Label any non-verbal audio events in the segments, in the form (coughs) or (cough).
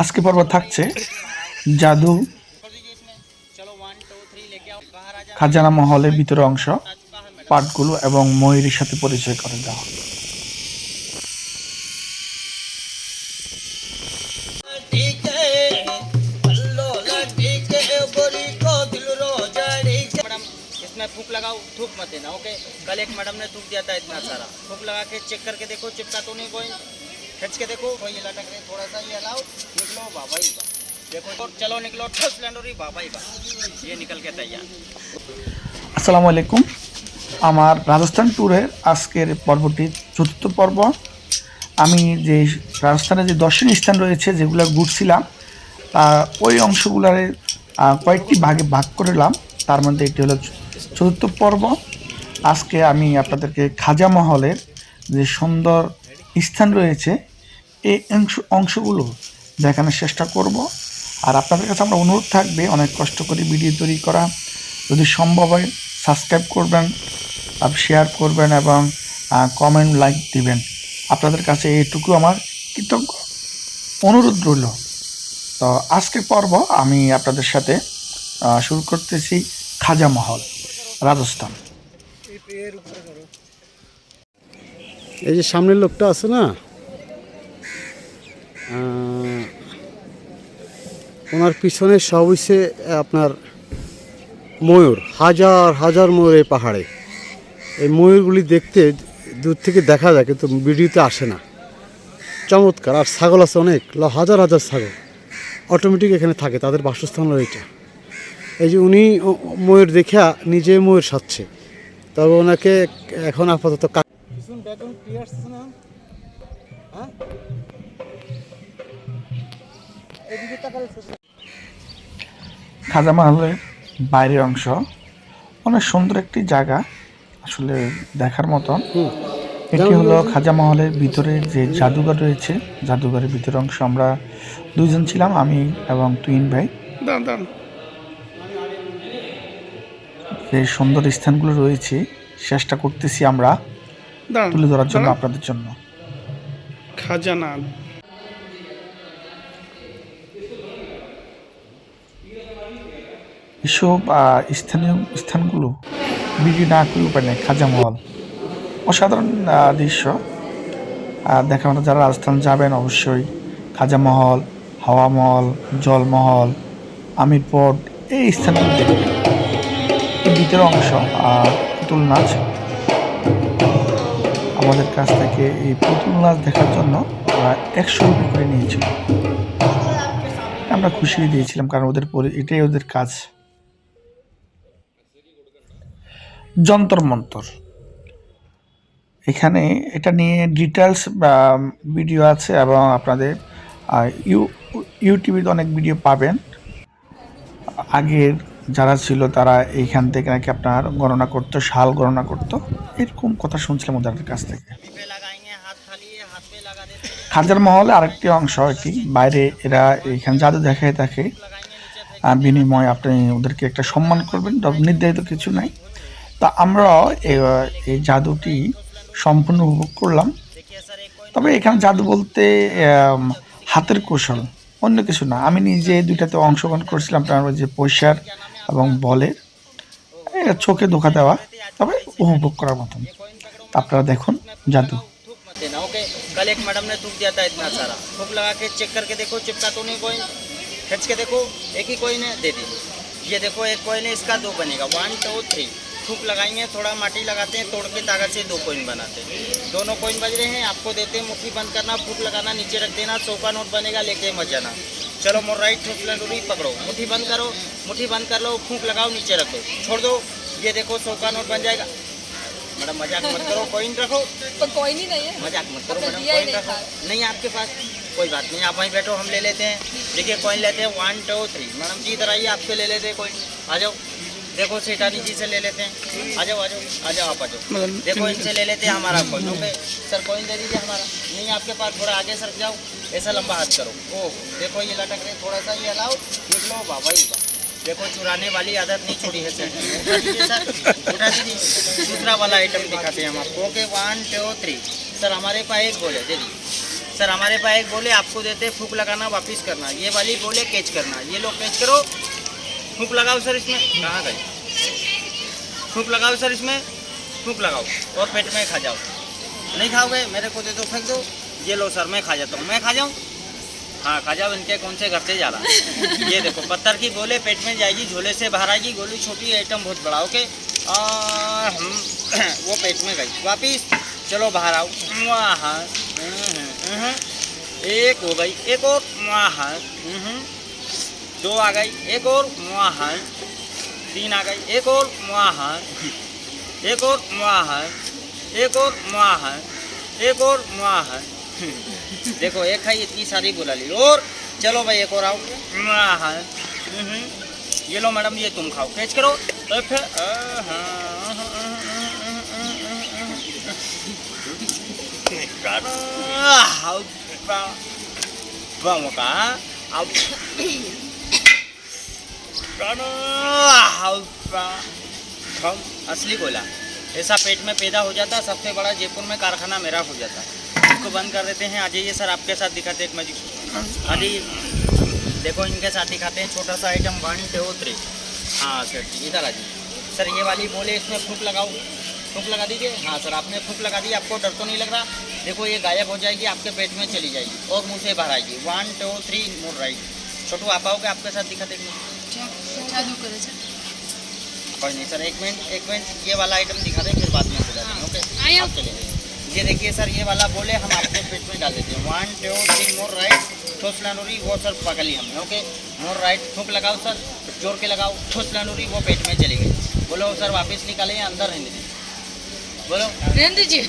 আজকে পর্ব থাকছে জাদু चलो वन टू थ्री लेके आओ बाहर आ जा খাজানা মহলের ভিতরে অংশ পার্টগুলো এবং ময়ূরীর সাথে পরিচয় করে দেওয়া ठीक है अल्लो ठीक है बोली को दिल रो जाड़ी मैडम इसमें फूक लगाओ थूक मत देना ओके कल एक मैडम ने थूक दिया था इतना सारा फूक लगा के चेक करके देखो चिपका तो नहीं कोई खींच के देखो कोई ये लटक रहे थोड़ा सा ये अलाउ निकलो बाबा ही बा देखो और चलो निकलो ठोस सिलेंडर ही बाबा ही बा ये निकल के तैयार আসসালামু আলাইকুম আমার রাজস্থান ট্যুরের আজকের পর্বটি চতুর্থ পর্ব আমি যে রাজস্থানে যে দর্শনীয় স্থান রয়েছে যেগুলো ঘুরছিলাম তা ওই অংশগুলোর আহ, কয়েকটি ভাগে ভাগ করলাম তার মধ্যে এটি হলো চতুর্থ পর্ব আজকে আমি আপনাদেরকে খাজা মহলের যে সুন্দর স্থান রয়েছে এই অংশ, অংশগুলো দেখানোর চেষ্টা করব। আর আপনাদের কাছে আমরা অনুরোধ থাকবে, অনেক কষ্ট করে ভিডিও তৈরি করা। যদি সম্ভব হয় সাবস্ক্রাইব করবেন শেয়ার করবেন এবং কমেন্ট লাইক দিবেন। আপনাদের কাছে এইটুকু আমার কৃতজ্ঞ অনুরোধ রইল। তো আজকের পর্ব আমি আপনাদের সাথে শুরু করতেছি খাজা মহল, রাজস্থান। এই যে সামনের লোকটা আছে না? ওনার পিছনে সব হইছে আপনার ময়ূর, হাজার হাজার ময়ূর এই পাহাড়ে। এই ময়ূরগুলি দেখতে দূর থেকে দেখা যায়, কিন্তু ভিডিওতে আসে না। চমৎকার, আর ছাগল আছে অনেক হাজার হাজার ছাগল। অটোমেটিক এখানে থাকে, তাদের বাসস্থান রয়েছে এই যে উনি ময়ূর দেখা নিজে ময়ূর সাচ্ছে তবে ওনাকে এখন আপাতত ভীষণ ব্যাকগ্রাউন্ড ক্লিয়ার হ্যাঁ? খাজা মহলের বাইরের অংশ। অনেক সুন্দর একটি জায়গা আসলে দেখার মতন। এটি হলো খাজা মহলের ভিতরে যে জাদুঘর রয়েছে জাদুঘরের ভিতরে অংশ আমরা দুইজন ছিলাম আমি এবং তুইন ভাই। যে সুন্দর স্থানগুলো রয়েছে চেষ্টা করতেছি আমরা তুলে ধরার জন্য আপনাদের জন্য। খাজানা এসব স্থানীয় স্থানগুলো ভিডিও না করে উপায় নেই খাজা মহল। অসাধারণ দৃশ্য। দেখা মানে যারা রাজস্থান যাবেন অবশ্যই খাজা মহল, হাওয়া মহল জলমহল আমিরপট এই স্থানগুলো দেখবেন। ভিতরের অংশ পুতুল নাচ। আমাদের কাছ থেকে এই পুতুল নাচ দেখার জন্য একশো রুপি করে নিয়েছিল। আমরা খুশি দিয়েছিলাম, কারণ ওদের এটাই ওদের কাজ। যন্তর মন্তর এখানে এটা নিয়ে ডিটেলস বা ভিডিও আছে এবং আপনাদের ইউ ইউটিউবে অনেক ভিডিও পাবেন। আগের যারা ছিল তারা এইখান থেকে নাকি আপনার গণনা করতো শাল গণনা করতো। এরকম কথা শুনছিলাম ওদের কাছ থেকে। খাজার মহলে আরেকটি অংশ এটি বাইরে এরা এখানে জাদু দেখায় থাকে বিনিময় আপনি ওদেরকে একটা সম্মান করবেন। নির্ধারিত কিছু নাই। তা আমরা এ- এই জাদুটি সম্পূর্ণ উপভোগ করলাম देखिए सर एक कोई তবে এখানে জাদু বলতে আম, হাতের কৌশল অন্য কিছু না আমি নিজে দুইটাতে অংশগ্রহণ করছিলাম তার মধ্যে যে পয়সার এবং বলের এটা চোখে ধোকা দেওয়া তবে উপভোগ করার মতন তা আপনারা দেখুন জাদু थूक मत देना ओके कल एक मैडम ने थूक दिया था इतना सारा थूक लगा के चेक करके देखो चिपका तो नहीं कोई खींच के देखो एक ही कोइन है दे दीजिए ये देखो एक कोइन है इसका दो बनेगा वन टू थ्री थूक लगाएँगे थोड़ा माटी लगाते हैं तोड़ के ताकत से दो कोइन बनाते हैं। दोनों कोइन बज रहे हैं आपको देते हैं मुट्ठी बंद करना फूक लगाना नीचे रख देना सौ का नोट बनेगा लेके मत जाना। चलो मोर राइट लंडूरी पकड़ो। मुट्ठी बंद करो मुट्ठी बंद कर लो फूक लगाओ नीचे रखो छोड़ दो ये देखो सौ का नोट बन जाएगा। मैडम मज़ाक मत करो कोइन रखो। पर कोई नहीं नहीं है। मज़ाक मत करो मैडम दिया ही कॉइन रखो। नहीं आपके पास कोई बात नहीं आप वहीं बैठो हम ले लेते हैं। देखिए कॉइन लेते हैं one two three madam ji इधर आइए आपसे ले लेते हैं कॉइन आ जाओ। देखो सेठानी जी से ले लेते हैं। आ जाओ आ जाओ आ जाओ आप आ जाओ। देखो इनसे ले लेते हैं हमारा कॉइन ओके सर कॉइन दे दीजिए हमारा। नहीं आपके पास थोड़ा आगे सर जाओ ऐसा लंबा हाथ करो। ओह देखो ये लटक रहे थोड़ा सा ये अलाउ देख लो बाबा ही वाह। देखो चुराने वाली आदत नहीं छोड़ी है सर। उठा दीजिए दूसरा वाला आइटम दिखाते हैं हम आपको। Okay one two three sir हमारे पास एक है दे दीजिए। सर हमारे पास एक बोले आपको देते फूक लगाना वापस करना। ये वाली बोले कैच करना। ये लोग कैच करो फूक लगाओ सर इसमें। कहाँ गई फूक लगाओ सर इसमें। फूक लगाओ। और पेट में खा जाओ। नहीं खाओगे? मेरे को दे दो फेंक दो। ये लो सर मैं खा जाता हूँ। मैं खा जाऊँ? हाँ खा जाओ। इनके कौन से घर से जा रहा ये देखो पत्थर की गोले पेट में जाएगी झोले से बाहर आएगी। गोली छोटी आइटम बहुत बड़ा ओके और हम (coughs) वो पेट में गई। वापिस। चलो बाहर आओ। वहाँ हम्म, हम्म, एक हो गई। एक और। वहाँ हम्म, दो आ गई एक और वहाँ तीन आ गई एक और वहाँ एक और वहाँ एक और वहाँ एक और वहाँ देखो एक है इतनी सारी बुला ली और चलो भाई एक और आओ हाँ हम्म, ये लो मैडम ये तुम खाओ कैच करो और फिर Vamos cá. असली बोला ऐसा पेट में पैदा हो जाता, सबसे बड़ा जयपुर में कारखाना मेरा हो जाता। इसको बंद कर देते हैं आ जाइए सर आपके साथ दिखाते एक मैजिक जाइए देखो इनके साथ दिखाते हैं, छोटा सा आइटम वन टू थ्री हाँ सर इधर आ जाइए। सर, ये वाली बोले, इसमें फूक लगाओ। फूक लगा दीजिए। हाँ सर, आपने फूक लगा दी, आपको डर तो नहीं लग रहा? देखो, ये गायब हो जाएगी, आपके पेट में चली जाएगी। और मुँह से बाहर आएगी। One two three more right Chhotu, आप आओगे, आपके साथ दिखाते हैं। जादू करे कोई नहीं सर एक मिनट एक मिनट ये वाला आइटम दिखा दें फिर बाद में चला ओके? आप। चले ये देखिए सर ये वाला बोले हम आपको पेट में डाल देते हैं। One two three more right ठोस लानूरी वो सर पकड़ ली हमने ओके? मोर राइट थूक लगाओ सर ज़ोर के लगाओ ठोस लानूरी वो पेट में चली गई। बोलो सर वापस निकाले अंदर रहने दीजिए बोलो? रहने दीजिए।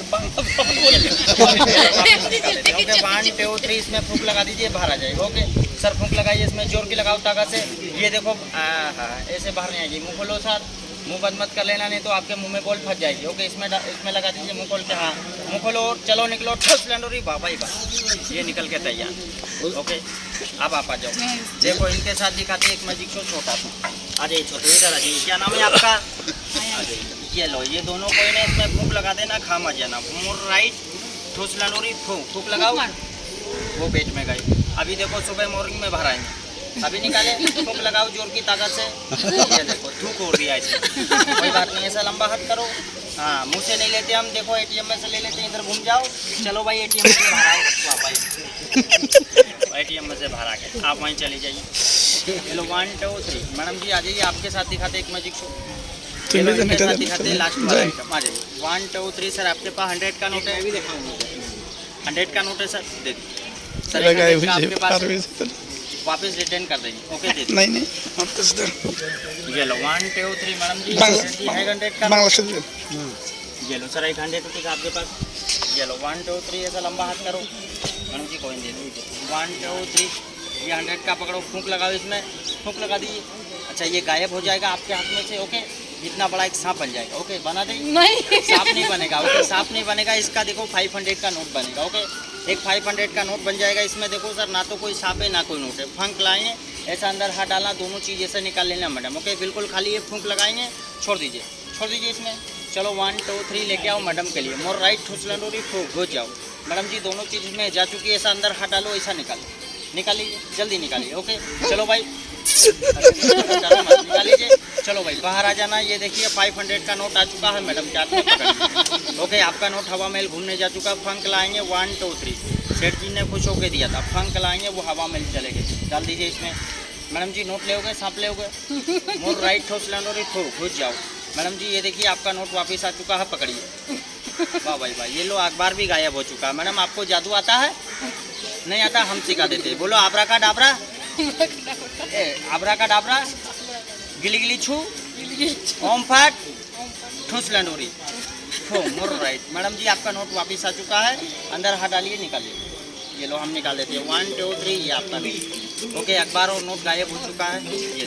वन टू थ्री इसमें फूक लगा दीजिए बाहर आ जाएगा ओके? सर फूक लगाइए इसमें ज़ोर की लगाओ ताकत से। ये देखो हाँ ऐसे बाहर नहीं आएगी। मुँह खोलो सर मुँह बंद मत कर लेना नहीं तो आपके मुँह में बॉल फंस जाएगी। ओके इसमें इसमें लगा दीजिए मुँह खोल के। हाँ मुँह खोलो चलो निकलो। ठोस लैंडोरी बाबा ही बा ये निकल के तैयार। ओके अब आप आ जाओ। देखो इनके साथ दिखाते एक मैजिक शो छोटा सा। आ जाइए छोटे इधर आ जाइए क्या नाम है आपका? ये लो ये दोनों कोई ना इसमें फूक लगा देना खा मत जाना। मोर राइट ठोस लैंडोरी फूक फूक लगाओ। वो पेट में गई अभी देखो सुबह मॉर्निंग में बाहर आएँगे। अभी निकाले फूक लगाओ ज़ोर की ताकत से। ये देखो थूक हो रही है कोई बात नहीं ऐसा लंबा हाथ करो। हाँ मुँह से नहीं लेते हम देखो एटीएम में से ले लेते हैं इधर घूम जाओ। चलो भाई एटीएम से बाहर आओ। वाह भाई एटीएम में से बाहर आ गए। आप वहीं चले जाइए। चलो one two three madam ji आ जाइए आपके साथ दिखाते एक मैजिक शो दिखाते लास्ट वाला आइटम आ जाइए। वन टू थ्री सर आपके पास हंड्रेड का नोट है। हंड्रेड का नोट है सर दे दीजिए लगाए हुए है। से तो- वापस रिटर्न कर देंगे। ओके दे नहीं नहीं वापस दे। ये लो one two three madam ji है हंड्रेड का। बांग्लादेश ये लो सर एक हंड्रेड रुपीज़ आपके पास। ये लो वन टू थ्री ऐसा लंबा हाथ करो। मैडम जी कोइन दे दीजिए वन टू थ्री ये हंड्रेड का पकड़ो फूंक लगाओ इसमें। फूंक लगा दीजिए अच्छा ये गायब हो जाएगा आपके हाथ में से ओके इतना बड़ा एक सांप बन जाएगा ओके बना दें। નહીં सांप नहीं बनेगा ओके सांप नहीं बनेगा इसका देखो फाइव हंड्रेड का नोट बनेगा ओके एक फाइव हंड्रेड का नोट बन जाएगा। इसमें देखो सर ना तो कोई सांप है ना कोई नोट है। फंक लाएँगे, ऐसा अंदर हाथ डालना दोनों चीज़ ऐसे निकाल लेना मैडम ओके बिल्कुल खाली ये फूंक लगाएँगे, छोड़ दीजिए। छोड़ दीजिए इसमें। चलो वन टू थ्री लेके आओ मैडम के लिए। मोर राइट ठुसलंडोरी फूक घुस जाओ। मैडम जी, दोनों चीज़ में जा चुकी है, ऐसा अंदर हाथ डालो, ऐसा निकालो। निकाल लीजिए जल्दी निकालिए ओके चलो भाई। मत निकालिए। चलो भाई, बाहर आ जाना। ये देखिए फाइव हंड्रेड का नोट आ चुका है मैडम क्या ओके आपका नोट हवा महल घूमने जा चुका है। फंक लाएँगे वन टू थ्री सेठ जी ने खुश होके दिया था। फंक लाएँगे वो हवा महल चले गए। डाल दीजिए इसमें। मैडम जी नोट ले सांप ले (laughs) मोर राइट ठोस लैंडोरी थो घुस जाओ। मैडम जी ये देखिए आपका नोट वापस आ चुका है पकड़िए। वाह भाई भाई ये लो अखबार भी गायब हो चुका है। मैडम आपको जादू आता है? नहीं आता हम सिखा देते बोलो आबरा का डाबरा? आबरा का डाबरा? गिली गिली छू? ओम फट? ठूस लंडोरी हो मोर राइट मैडम जी आपका नोट वापस आ चुका है। अंदर हाथ डालिए, निकालिए। ये लो, हम निकाल देते हैं। वन टू थ्री ये आपका भी। ओके अखबार और नोट गायब हो चुका है। ये।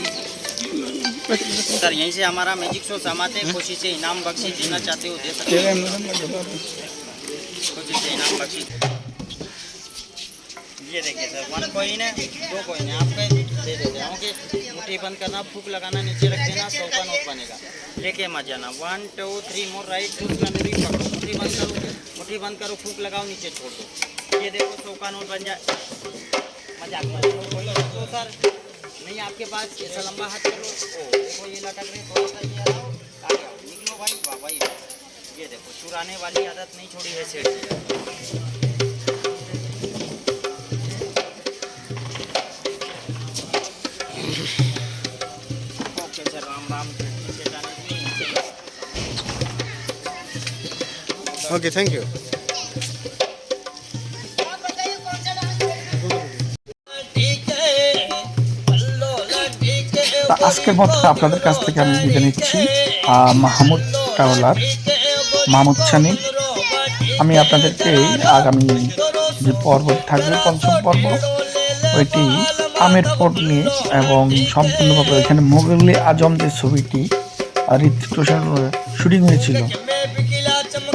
सर यहीं से हमारा मैजिक शो समाते खुशी से इनाम बख्शी देना चाहते हो, दे सकते हैं? खुशी से इनाम बख्शी। ये देखिए सर वन कॉइन है, दो कॉइन है। आपके दे देते हैं। ओके मुट्ठी बंद करना फूक लगाना नीचे रख देना सौ का नोट बनेगा। लेके मत जाना। One two three more right to का मेरी पकड़ो। मुट्ठी बंद करो मुट्ठी बंद करो फूक लगाओ नीचे छोड़ दो। ये देखो सौ का नोट बन जाए मज़ाक मत करो तो सर नहीं आपके पास ऐसा लंबा हाथ करो। ओ देखो ये लटक रहे थोड़ा सा ये आओ आगे आओ। निकलो भाई वाह भाई ये देखो चुराने वाली आदत नहीं छोड़ी है सेठ ওকে থ্যাংক ইউ আজকের মতো আপনাদের কাছ থেকে আমি বিদায় নিচ্ছি মাহমুদ ট্রাভেলার মাহমুদ সানি আমি আপনাদেরকে আগামী যে পর্ব থাকবে, পঞ্চম পর্ব, ওইটি আমের পট নিয়ে এবং সম্পূর্ণভাবে ওইখানে মোগলি আজম যে ছবিটি ঋত্বিক রোশনের শুটিং হয়েছিল।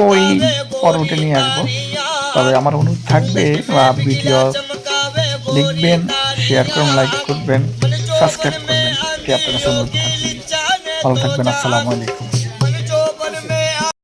ওই পর্বটি নিয়ে আসব। তবে আমার অনুরোধ থাকবে, বা ভিডিও লিখবেন শেয়ার করবেন লাইক করবেন সাবস্ক্রাইব করবেন। এটি আপনার কাছে থাকবে? ভালো থাকবেন, আসসালামু আলাইকুম।